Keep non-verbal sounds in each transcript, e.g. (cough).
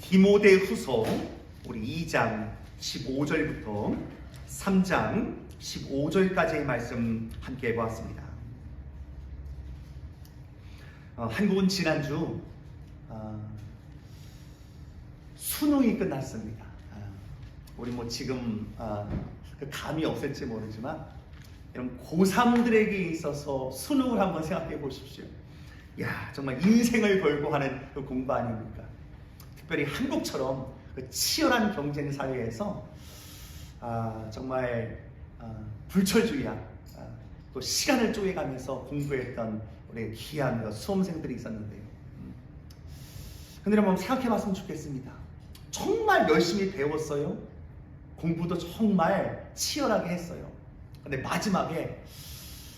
디모데 후서 우리 2장 15절부터 3장 15절까지의 말씀 함께 보았습니다. 어, 한국은 지난주 어, 수능이 끝났습니다. 아, 우리 뭐 지금 아, 그 감이 없을지 모르지만 이런 고3들에게 있어서 수능을 한번 생각해 보십시오. 야 정말 인생을 걸고 하는 그 공부 아닙니까? 특별히 한국처럼 그 치열한 경쟁 사회에서 아, 정말 아, 불철주야 아, 또 시간을 쪼개가면서 공부했던 우리 귀한 그 수험생들이 있었는데요. 음. 근데 한번 생각해봤으면 좋겠습니다. 정말 열심히 배웠어요. 공부도 정말 치열하게 했어요. 근데 마지막에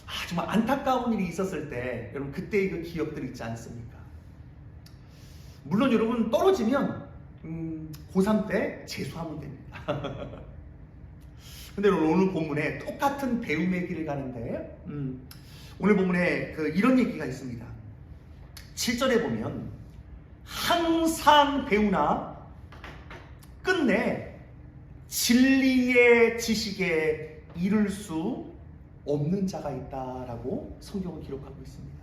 아, 정말 안타까운 일이 있었을 때 여러분 그때의 그 기억들 있지 않습니까? 물론 여러분 떨어지면 음, 고3 때 재수하면 됩니다. (laughs) 근데 오늘 본문에 똑같은 배움의 길을 가는데 음, 오늘 본문에 그 이런 얘기가 있습니다. 7절에 보면 항상 배우나 끝내 진리의 지식에 이를 수 없는 자가 있다라고 성경은 기록하고 있습니다.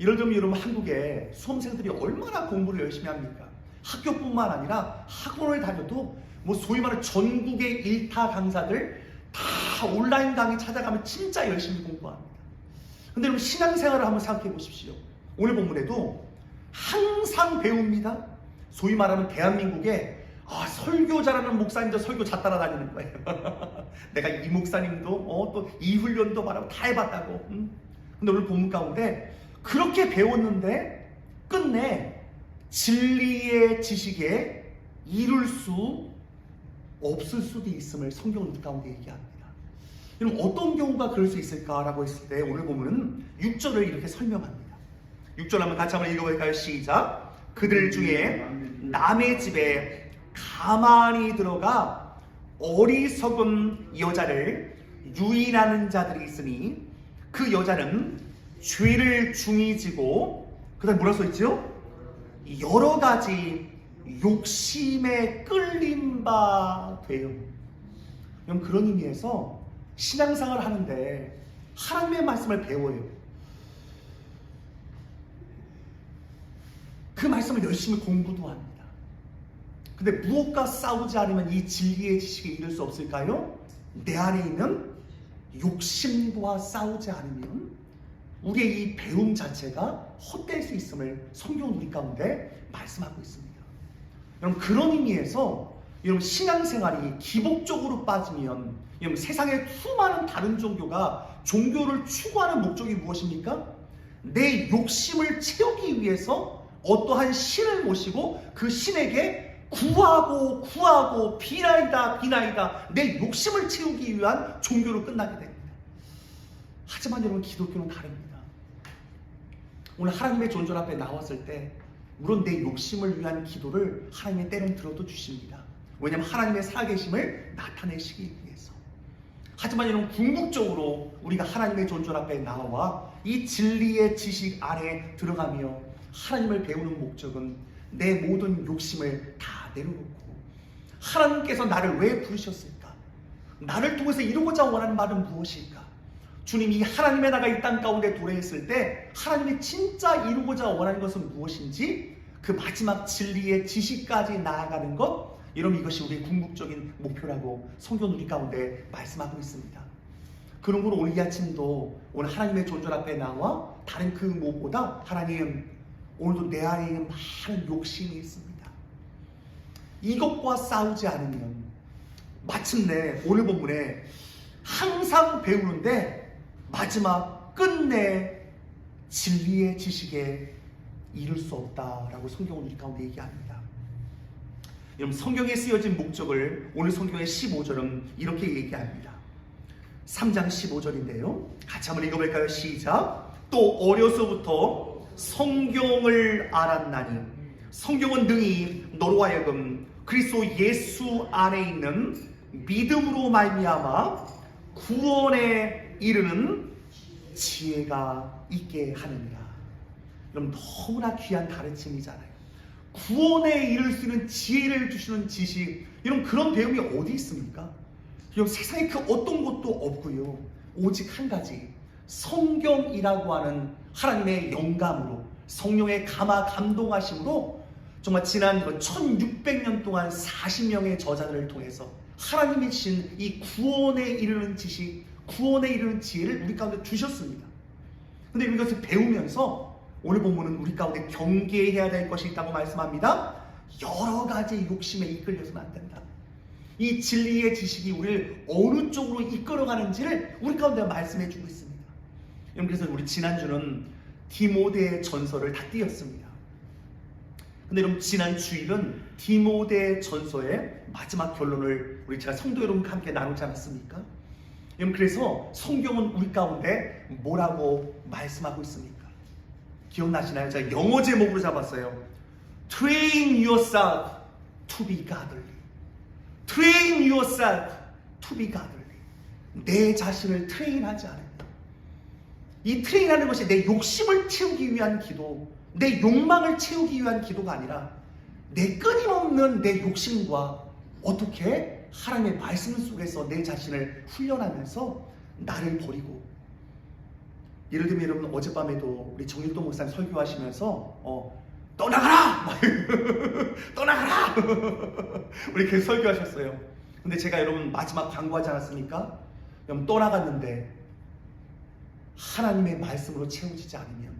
이럴 때면 여러분 한국에 수험생들이 얼마나 공부를 열심히 합니까? 학교뿐만 아니라 학원을 다녀도 뭐 소위 말하는 전국의 일타 강사들 다 온라인 강의 찾아가면 진짜 열심히 공부합니다. 근데 여러분 신앙생활을 한번 생각해 보십시오. 오늘 본문에도 항상 배웁니다. 소위 말하는 대한민국에 아, 설교 잘하는 목사님도 설교 잘 따라다니는 거예요. (laughs) 내가 이 목사님도 어, 또 이 훈련도 말하고 다 해봤다고. 음? 근데 오늘 본문 가운데 그렇게 배웠는데 끝내 진리의 지식에 이룰 수 없을 수도 있음을 성경은 가운데 얘기합니다. 그럼 어떤 경우가 그럴 수 있을까라고 했을 때 오늘 보면은 6절을 이렇게 설명합니다. 6절 한번 같이 한번 읽어볼까요? 시작. 그들 중에 남의 집에 가만히 들어가 어리석은 여자를 유인하는 자들이 있으니 그 여자는 죄를 중히 지고 그 다음 뭐라 써 있죠? 여러 가지 욕심에 끌린 바 돼요. 그럼 그런 의미에서 신앙생활을 하는데 하나님의 말씀을 배워요. 그 말씀을 열심히 공부도 합니다. 근데 무엇과 싸우지 않으면 이 진리의 지식에 이를 수 없을까요? 내 안에 있는 욕심과 싸우지 않으면 우리의 이 배움 자체가 헛될 수 있음을 성경은 우리 가운데 말씀하고 있습니다. 여러분 그런 의미에서 여러분 신앙생활이 기복적으로 빠지면 여러분 세상의 수많은 다른 종교가 종교를 추구하는 목적이 무엇입니까? 내 욕심을 채우기 위해서 어떠한 신을 모시고 그 신에게 구하고 구하고 비나이다 비나이다 내 욕심을 채우기 위한 종교로 끝나게 됩니다. 하지만 여러분 기독교는 다릅니다. 오늘 하나님의 존존 앞에 나왔을 때 물론 내 욕심을 위한 기도를 하나님의 때는 들어도 주십니다. 왜냐하면 하나님의 살아계심을 나타내시기 위해서. 하지만 여러분 궁극적으로 우리가 하나님의 존존 앞에 나와 이 진리의 지식 안에 들어가며 하나님을 배우는 목적은 내 모든 욕심을 다 내려놓고 하나님께서 나를 왜 부르셨을까? 나를 통해서 이루고자 원하는 말은 무엇일까? 주님이 하나님의 나가 이땅 가운데 도래했을 때 하나님이 진짜 이루고자 원하는 것은 무엇인지 그 마지막 진리의 지식까지 나아가는 것 여러분 이것이 우리의 궁극적인 목표라고 성경 우리 가운데 말씀하고 있습니다. 그런 걸 오늘 이 아침도 오늘 하나님의 존존 앞에 나와 다른 그 무엇보다 하나님 오늘도 내 안에 있는 많은 욕심이 있습니다. 이것과 싸우지 않으면 마침내 오늘 본문에 항상 배우는데 마지막 끝내 진리의 지식에 이를 수 없다라고 성경은 우리 가운데 얘기합니다. 여러분 성경에 쓰여진 목적을 오늘 성경의 15절은 이렇게 얘기합니다. 3장 15절인데요. 같이 한번 읽어볼까요? 시작. 또 어려서부터 성경을 알았나니 성경은 능히 너로 하여금 그리스도 예수 안에 있는 믿음으로 말미암아 구원에 이르는 지혜가 있게 하느니라. 여러분 너무나 귀한 가르침이잖아요. 구원에 이를 수 있는 지혜를 주시는 지식 이런 그런 배움이 어디 있습니까? 이 세상에 그 어떤 것도 없고요. 오직 한 가지 성경이라고 하는 하나님의 영감으로 성령의 감화 감동하심으로 정말 지난 그 1600년 동안 40명의 저자들을 통해서 하나님이 주신 이 구원에 이르는 지식, 구원에 이르는 지혜를 우리 가운데 주셨습니다. 근데 이것을 배우면서 오늘 본문은 우리 가운데 경계해야 될 것이 있다고 말씀합니다. 여러 가지 욕심에 이끌려서는 안 된다. 이 진리의 지식이 우리를 어느 쪽으로 이끌어가는지를 우리 가운데 말씀해 주고 있습니다. 여러분 그래서 우리 지난주는 디모데의 전설을 다 띄었습니다. 근데 여러분 지난 주일은 디모데 전서의 마지막 결론을 우리 제가 성도 여러분과 함께 나누지 않았습니까? 여러분 그래서 성경은 우리 가운데 뭐라고 말씀하고 있습니까? 기억나시나요? 제가 영어 제목으로 잡았어요. Train yourself to be godly. Train yourself to be godly. 내 자신을 트레인하지 않으면 이 트레인하는 것이 내 욕심을 채우기 위한 기도, 내 욕망을 채우기 위한 기도가 아니라 내 끊임없는 내 욕심과 어떻게 하나님의 말씀 속에서 내 자신을 훈련하면서 나를 버리고 예를 들면 여러분 어젯밤에도 우리 정일동 목사님 설교하시면서 어, 떠나가라! 막 (laughs) 떠나가라! (laughs) 우리 계속 설교하셨어요. 근데 제가 여러분 마지막 광고하지 않았습니까? 여러분 떠나갔는데 하나님의 말씀으로 채워지지 않으면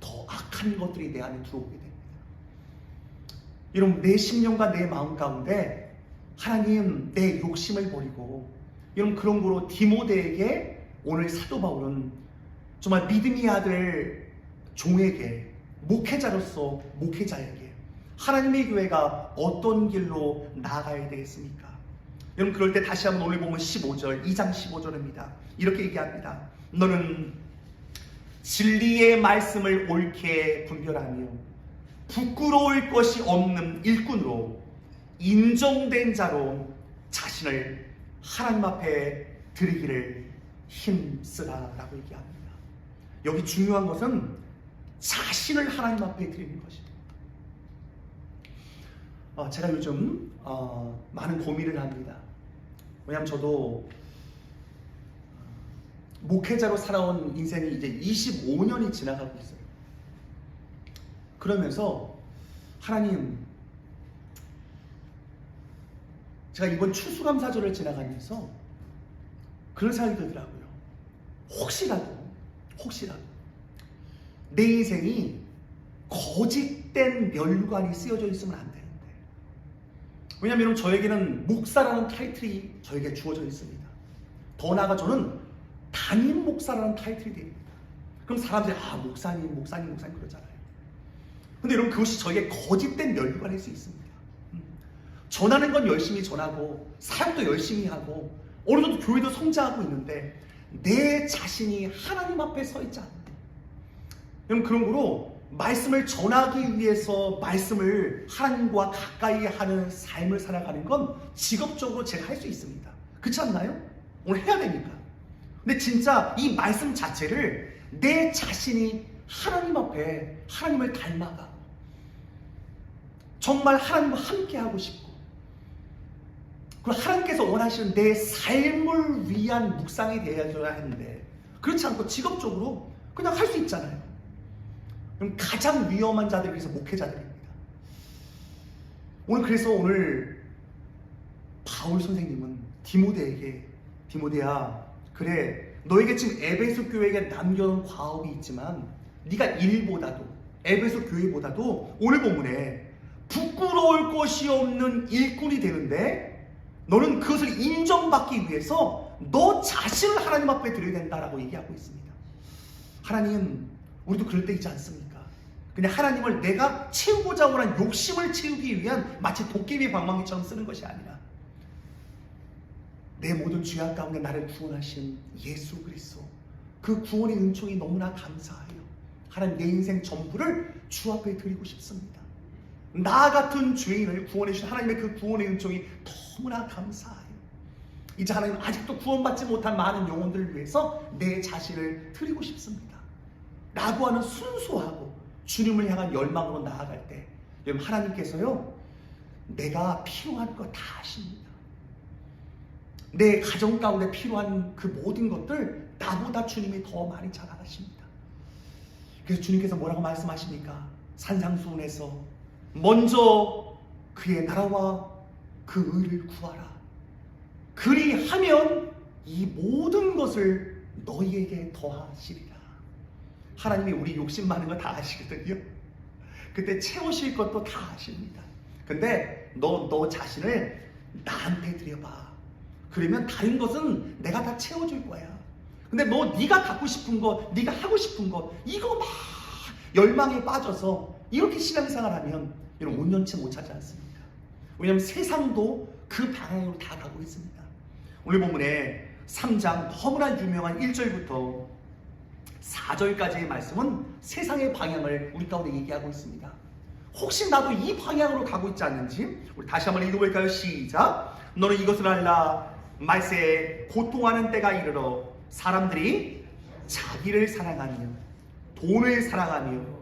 더 악한 것들이 내 안에 들어오게 됩니다. 여러분 내 심령과 내 마음 가운데 하나님 내 욕심을 버리고 여러분 그런 거로 디모데에게 오늘 사도 바울은 정말 믿음의 아들 종에게 목회자로서 목회자에게 하나님의 교회가 어떤 길로 나아가야 되겠습니까? 여러분 그럴 때 다시 한번 오늘 보면 15절 2장 15절입니다. 이렇게 얘기합니다. 너는 진리의 말씀을 옳게 분별하며 부끄러울 것이 없는 일꾼으로 인정된 자로 자신을 하나님 앞에 드리기를 힘쓰라라고 얘기합니다. 여기 중요한 것은 자신을 하나님 앞에 드리는 것입니다. 어, 제가 요즘 어, 많은 고민을 합니다. 왜냐하면 저도 목회자로 살아온 인생이 이제 25년이 지나가고 있어요. 그러면서 하나님, 제가 이번 추수감사절을 지나가면서 그런 생각이 들더라고요. 혹시라도, 혹시라도 내 인생이 거짓된 멸관이 쓰여져 있으면 안 되는데. 왜냐하면 저에게는 목사라는 타이틀이 저에게 주어져 있습니다. 더 나아가 저는 담임 목사라는 타이틀이 됩니다. 그럼 사람들이 아 목사님, 목사님, 목사님 그러잖아요. 근데 여러분 그것이 저에게 거짓된 멸관일 수 있습니다. 음. 전하는 건 열심히 전하고 사역도 열심히 하고 어느 정도 교회도 성장하고 있는데 내 자신이 하나님 앞에 서 있지 않는 여러분 그런 거로 말씀을 전하기 위해서 말씀을 하나님과 가까이 하는 삶을 살아가는 건 직업적으로 제가 할 수 있습니다. 그렇지 않나요? 오늘 해야 되니까. 근데 진짜 이 말씀 자체를 내 자신이 하나님 앞에 하나님을 닮아가 정말 하나님과 함께 하고 싶고 그리고 하나님께서 원하시는 내 삶을 위한 묵상이 되어야 하는데 그렇지 않고 직업적으로 그냥 할 수 있잖아요. 그럼 가장 위험한 자들이 그래서 목회자들입니다. 오늘 그래서 오늘 바울 선생님은 디모데에게 디모데야 그래 너에게 지금 에베소 교회에게 남겨놓은 과업이 있지만 네가 일보다도 에베소 교회보다도 오늘 본문에 부끄러울 것이 없는 일꾼이 되는데 너는 그것을 인정받기 위해서 너 자신을 하나님 앞에 드려야 된다라고 얘기하고 있습니다. 하나님 우리도 그럴 때 있지 않습니까? 그냥 하나님을 내가 채우고자 하는 욕심을 채우기 위한 마치 도깨비 방망이처럼 쓰는 것이 아니라 내 모든 죄악 가운데 나를 구원하신 예수 그리스도 그 구원의 은총이 너무나 감사해요. 하나님 내 인생 전부를 주 앞에 드리고 싶습니다. 나 같은 죄인을 구원해 주신 하나님의 그 구원의 은총이 너무나 감사해요. 이제 하나님 아직도 구원받지 못한 많은 영혼들을 위해서 내 자신을 드리고 싶습니다. 라고 하는 순수하고 주님을 향한 열망으로 나아갈 때 여러분 하나님께서요 내가 필요한 거 다 아십니다. 내 가정 가운데 필요한 그 모든 것들 나보다 주님이 더 많이 잘 아십니다. 그래서 주님께서 뭐라고 말씀하십니까? 산상수훈에서 먼저 그의 나라와 그 의를 구하라. 그리하면 이 모든 것을 너희에게 더하시리라. 하나님이 우리 욕심 많은 거 다 아시거든요. 그때 채우실 것도 다 아십니다. 근데 너, 너 자신을 나한테 드려봐. 그러면 다른 것은 내가 다 채워줄 거야. 근데 너 네가 갖고 싶은 거, 네가 하고 싶은 거, 이거 막 열망에 빠져서 이렇게 신앙생활하면 이런 온전치 못하지 않습니까? 왜냐하면 세상도 그 방향으로 다 가고 있습니다. 오늘 본문에 3장 너무나 유명한 1절부터 4절까지의 말씀은 세상의 방향을 우리 가운데 얘기하고 있습니다. 혹시 나도 이 방향으로 가고 있지 않는지 우리 다시 한번 읽어볼까요? 시작. 너는 이것을 알라. 말세에 고통하는 때가 이르러 사람들이 자기를 사랑하며 돈을 사랑하며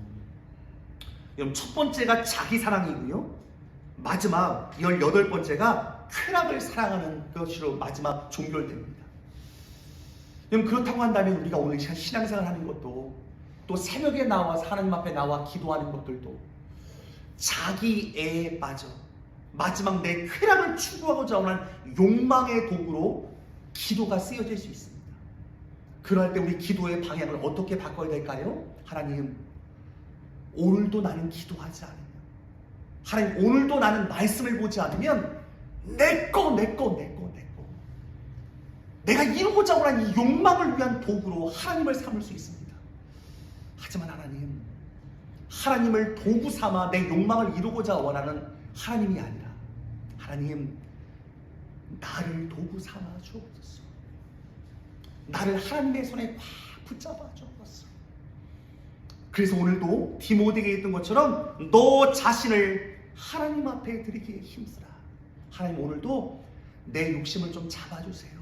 여러분 첫 번째가 자기 사랑이고요 마지막 18번째가 쾌락을 사랑하는 것으로 마지막 종결됩니다 여러분 그렇다고 한다면 우리가 오늘 시간 신앙생활 하는 것도 또 새벽에 나와서 하나님 앞에 나와 기도하는 것들도 자기애에 빠져 마지막 내 쾌락을 추구하고자 하는 욕망의 도구로 기도가 쓰여질 수 있습니다. 그럴 때 우리 기도의 방향을 어떻게 바꿔야 될까요? 하나님, 오늘도 나는 기도하지 않으면, 하나님, 오늘도 나는 말씀을 보지 않으면, 내 거, 내 거, 내 거, 내 거. 내가 이루고자 하는 이 욕망을 위한 도구로 하나님을 삼을 수 있습니다. 하지만 하나님, 하나님을 도구 삼아 내 욕망을 이루고자 원하는 하나님이 아니라, 하나님, 나를 도구 삼아 주옵소서. 나를 하나님의 손에 꽉 붙잡아 주옵소서. 그래서 오늘도 디모데에게 했던 것처럼 너 자신을 하나님 앞에 드리기에 힘쓰라. 하나님 오늘도 내 욕심을 좀 잡아주세요.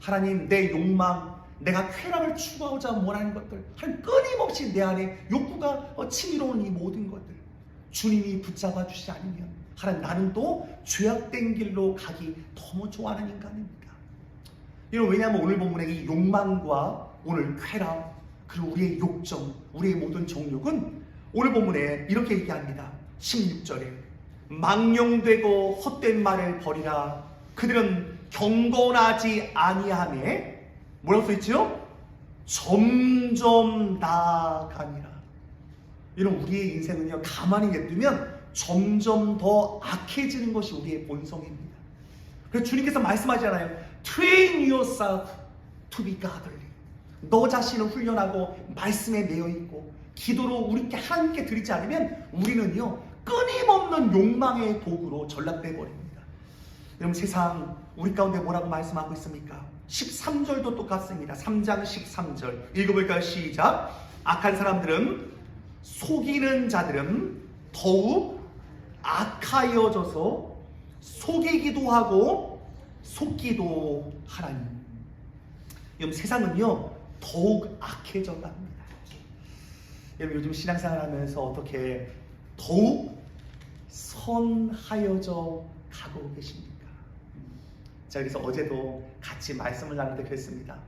하나님 내 욕망, 내가 쾌락을 추구하고자 원하는 것들, 한 끊임없이 내 안에 욕구가 어, 치밀어오는 이 모든 것들, 주님이 붙잡아 주시지 않으면 하나님 나는 또 죄악된 길로 가기 너무 좋아하는 인간입니다. 이런 왜냐하면 오늘 본문의 이 욕망과 오늘 쾌락 그리고 우리의 욕정, 우리의 모든 정욕은 오늘 본문에 이렇게 얘기합니다. 16절에 망령되고 헛된 말을 버리라. 그들은 경건하지 아니함에 뭐라고 써있지요? 점점 나아가니라. 이런 우리의 인생은요 가만히 냅두면 점점 더 악해지는 것이 우리의 본성입니다. 그래서 주님께서 말씀하잖아요. Train yourself to be godly. 너 자신을 훈련하고 말씀에 매여 있고 기도로 우리께 하나님께 드리지 않으면 우리는요 끊임없는 욕망의 도구로 전락돼 버립니다. 여러분 세상 우리 가운데 뭐라고 말씀하고 있습니까? 13절도 똑같습니다. 3장 13절 읽어볼까요? 시작. 악한 사람들은 속이는 자들은 더욱 악하여져서 속이기도 하고 속기도 하나님. 여러분 세상은요 더욱 악해져 갑니다. 여러분 요즘 신앙생활 하면서 어떻게 더욱 선하여져 가고 계십니까? 자 그래서 어제도 같이 말씀을 나누는데 그랬습니다.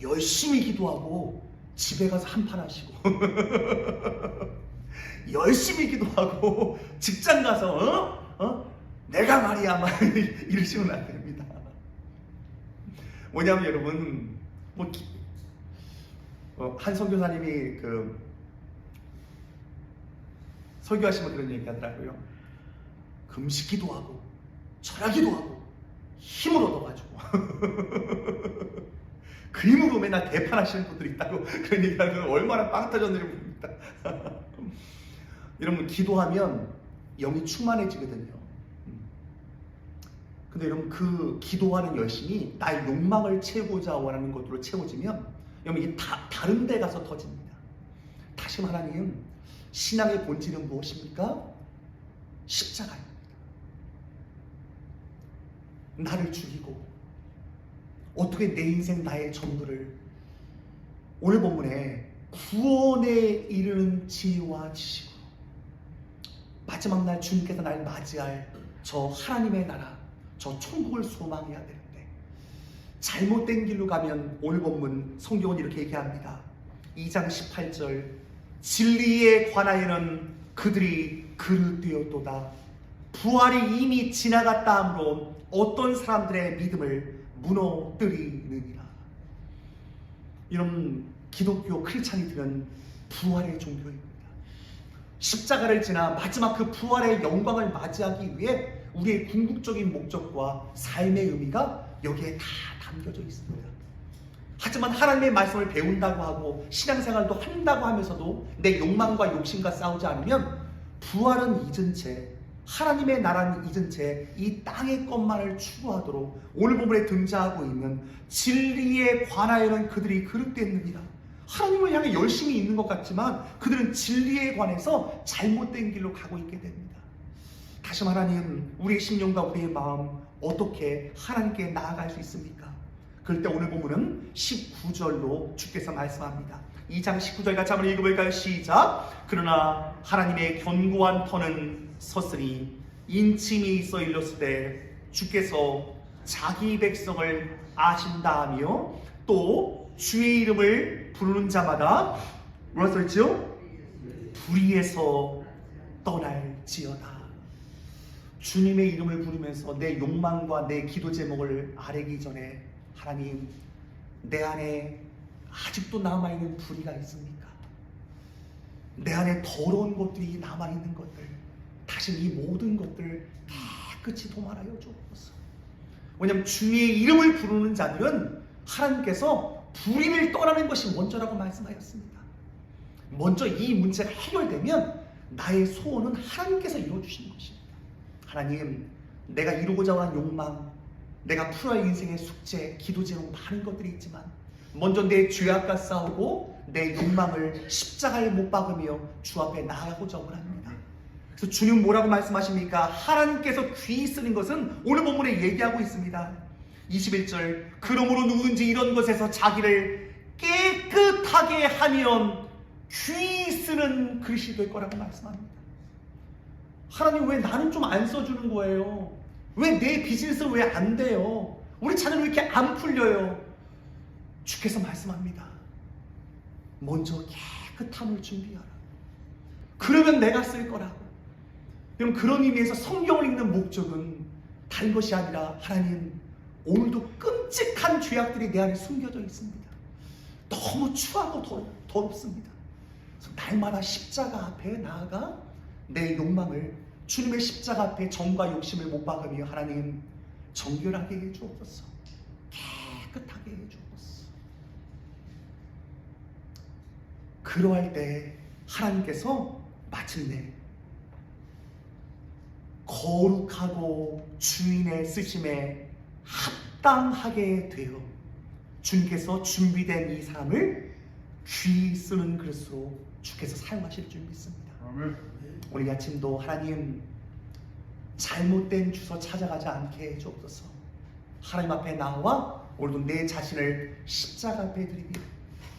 열심히 기도하고 집에 가서 한판 하시고 (laughs) 열심히 기도하고 직장 가서 어? 어? 내가 말이야 막 (laughs) 이러시면 안 됩니다. 뭐냐면 여러분 뭐 한 선교사님이 그 설교하시면 그런 얘기 하더라고요. 금식기도 하고 절하기도 하고 힘을 얻어가지고 그 힘으로 (laughs) 맨날 대판하시는 분들이 있다고 그런 얘기하면 얼마나 빵 터졌는지 모릅니다. (laughs) 여러분 기도하면 영이 충만해지거든요. 음. 근데 여러분 그 기도하는 열심이 나의 욕망을 채우고자 원하는 것으로 채워지면 여러분 이게 다 다른 데 가서 터집니다. 다시 말하면 신앙의 본질은 무엇입니까? 십자가입니다. 나를 죽이고 어떻게 내 인생 나의 전부를 오늘 본문에 구원에 이르는 지혜와 지식으로 마지막 날 주님께서 날 맞이할 저 하나님의 나라 저 천국을 소망해야 되는데 잘못된 길로 가면 오늘 본문 성경은 이렇게 얘기합니다. 2장 18절 진리에 관하여는 그들이 그릇되었도다. 부활이 이미 지나갔다 하므로 어떤 사람들의 믿음을 무너뜨리느니라. 이런 기독교 크리스찬이들은 부활의 종교입니다. 십자가를 지나 마지막 그 부활의 영광을 맞이하기 위해 우리의 궁극적인 목적과 삶의 의미가 여기에 다 담겨져 있습니다. 하지만 하나님의 말씀을 배운다고 하고 신앙생활도 한다고 하면서도 내 욕망과 욕심과 싸우지 않으면 부활은 잊은 채 하나님의 나라는 잊은 채 이 땅의 것만을 추구하도록 오늘 본문에 등장하고 있는 진리에 관하여는 그들이 그릇됐느니라. 하나님을 향해 열심히 있는 것 같지만 그들은 진리에 관해서 잘못된 길로 가고 있게 됩니다. 다시 말하면 우리의 심령과 우리의 마음 어떻게 하나님께 나아갈 수 있습니까? 그럴 때 오늘 본문은 19절로 주께서 말씀합니다. 2장 19절 같이 한번 읽어볼까요? 시작. 그러나 하나님의 견고한 터는 섰으니 인침이 있어 일렀을 때 주께서 자기 백성을 아신다 하며 또 주의 이름을 부르는 자마다 뭐라 써있죠? 불의에서 떠날지어다. 주님의 이름을 부르면서 내 욕망과 내 기도 제목을 아뢰기 전에 하나님 내 안에 아직도 남아있는 불의가 있습니까? 내 안에 더러운 것들이 남아있는 것들 다시 이 모든 것들 깨끗이 도말하여 주옵소서. 왜냐하면 주의 이름을 부르는 자들은 하나님께서 불의를 떠나는 것이 먼저라고 말씀하였습니다. 먼저 이 문제가 해결되면 나의 소원은 하나님께서 이루어주시는 것입니다 하나님 내가 이루고자 하는 욕망 내가 풀어야 할 인생의 숙제, 기도 제목 많은 것들이 있지만 먼저 내 죄악과 싸우고 내 욕망을 십자가에 못 박으며 주 앞에 나아가고자 원합니다. 그래서 주님 뭐라고 말씀하십니까? 하나님께서 귀 쓰는 것은 오늘 본문에 얘기하고 있습니다. 21절 그러므로 누구든지 이런 것에서 자기를 깨끗하게 하면 귀 쓰는 그릇이 될 거라고 말씀합니다. 하나님 왜 나는 좀 안 써주는 거예요? 왜 내 비즈니스 왜 안 돼요? 우리 차는 왜 이렇게 안 풀려요? 주께서 말씀합니다. 먼저 깨끗함을 준비하라. 그러면 내가 쓸 거라고. 그럼 그런 의미에서 성경을 읽는 목적은 다른 것이 아니라 하나님 오늘도 끔찍한 죄악들이 내 안에 숨겨져 있습니다. 너무 추하고 더, 더럽습니다. 날마다 십자가 앞에 나아가 내 욕망을 주님의 십자가 앞에 정과 욕심을 못 박으며 하나님 정결하게 해 주옵소서. 깨끗하게 해 주옵소서. 그러할 때 하나님께서 마침내 거룩하고 주인의 쓰심에 합당하게 되어 주님께서 준비된 이 사람을 귀 쓰는 그릇으로 주께서 사용하실 줄 믿습니다. 오늘 아침도 하나님 잘못된 주소 찾아가지 않게 해주옵소서. 하나님 앞에 나와 오늘도 내 자신을 십자가 앞에 드리며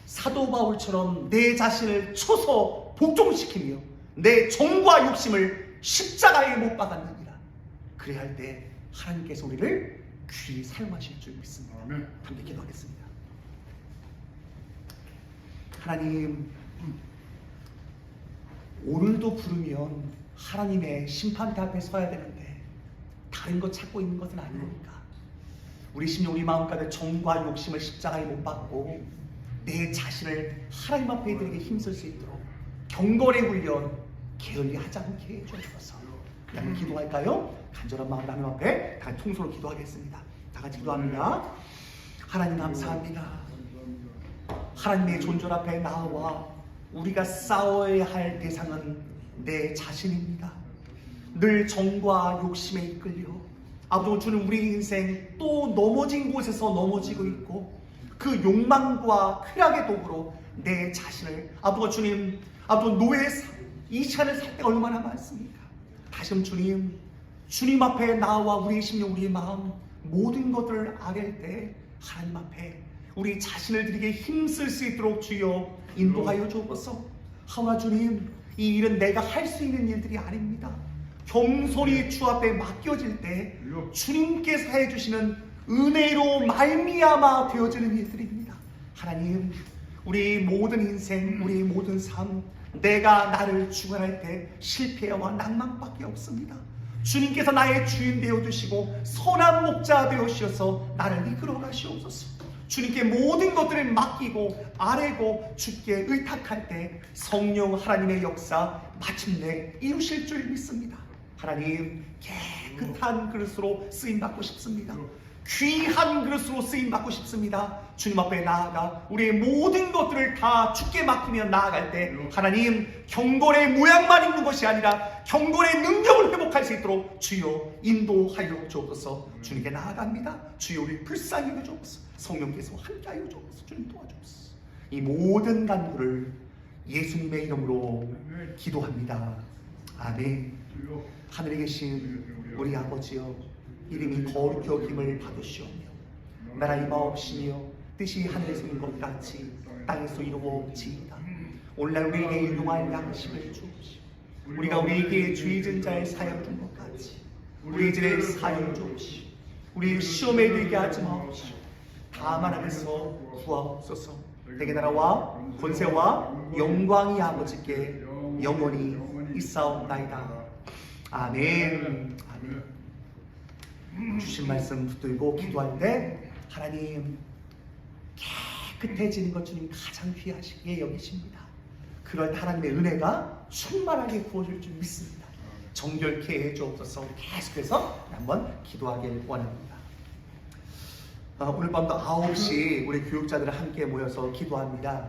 사도 바울처럼 내 자신을 초소 복종시키며 내 정과 욕심을 십자가에 못 박았느니라. 그래야 할 때 하나님께서 우리를 귀히 사용하실 줄 믿습니다. 함께 기도하겠습니다. 하나님 오늘도 부르면 하나님의 심판대 앞에 서야 되는데 다른 거 찾고 있는 것은 아니니까. 우리 심령 우리 마음 가득 정과 욕심을 십자가에 못 박고 내 자신을 하나님 앞에 드리게 힘쓸 수 있도록 경건의 훈련 게을리 하지 않게 해주옵소서. 그냥 기도할까요? 간절한 마음으로 하나님 앞에 다 통솔로 기도하겠습니다. 다 같이 기도합니다. 하나님 감사합니다. 하나님의 존존 앞에 나와 우리가 싸워야 할 대상은 내 자신입니다. 늘 정과 욕심에 이끌려 아버지 주는 우리 인생 또 넘어진 곳에서 넘어지고 있고 그 욕망과 쾌락의 도구로 내 자신을 아버지 주님 아버지 노예 이 시간을 살 때가 얼마나 많습니까? 다시 한번 주님 주님 앞에 나와 우리의 심령 우리의 마음 모든 것들을 아뢰 때 하나님 앞에 우리 자신을 드리게 힘쓸 수 있도록 주여 인도하여 주옵소서 하나 주님 이 일은 내가 할 수 있는 일들이 아닙니다 겸손히 주 앞에 맡겨질 때 주님께서 해주시는 은혜로 말미암아 되어지는 일들입니다. 하나님, 우리 모든 인생, 우리 모든 삶, 내가 나를 주관할 때 실패와 낭만밖에 없습니다. 주님께서 나의 주인 되어 주시고 선한 목자 되어 주셔서 나를 이끌어 가시옵소서. 주님께 모든 것들을 맡기고 아뢰고 주께 의탁할 때 성령 하나님의 역사 마침내 이루실 줄 믿습니다. 하나님 깨끗한 그릇으로 쓰임 받고 싶습니다. 귀한 그릇으로 쓰임 받고 싶습니다. 주님 앞에 나아가 우리의 모든 것들을 다 주께 맡기며 나아갈 때 하나님 경건의 모양만 있는 것이 아니라 경건의 능력을 회복 할 수 있도록 주여 인도하여 주옵소서. 주님께 나아갑니다. 주여 우리 불쌍히 여겨 주옵소서. 성령께서 함께하여 주옵소서. 주님 도와주옵소서. 이 모든 간구를 예수님의 이름으로 기도합니다. 아멘. 하늘에 계신 우리 아버지여 이름이 거룩히 여김을 받으시오며 나라 임하옵시며 뜻이 하늘에서 이룬 것 같이 땅에서 이루어지이다 오늘날 우리에게 일용할 양식을 주옵시오 우리가 우리에게 죄진 자의 사형 준것 같이 우리 죄의 사형 주옵시오 우리 시험에 들게 하지 마옵시오 다만 안에서 구하옵소서 내게 나라와 권세와 영광이 아버지께 영원히 있사옵나이다 아멘. 아멘. 주신 말씀 붙들고 기도할 때 하나님 깨끗해지는 것 주님 가장 귀하시게 여기십니다. 그럴 때 하나님의 은혜가 충만하게 부어질 줄 믿습니다. 정결케 해주옵소서 계속해서 한번 기도하길 원합니다. 아, 오늘 밤도 9시 우리 교육자들 함께 모여서 기도합니다.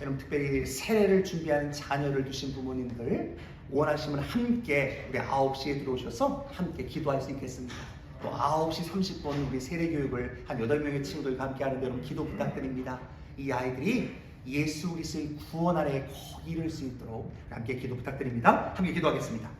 여러분 특별히 세례를 준비하는 자녀를 두신 부모님들 원하시면 함께 우리 9시에 들어오셔서 함께 기도할 수 있겠습니다. 또 9시 30분 우리 세례 교육을 한 8명의 친구들과 함께 하는데 여러분 기도 부탁드립니다. 이 아이들이 예수 그리스도의 구원 아래 거기 이를 수 있도록 함께 기도 부탁드립니다. 함께 기도하겠습니다.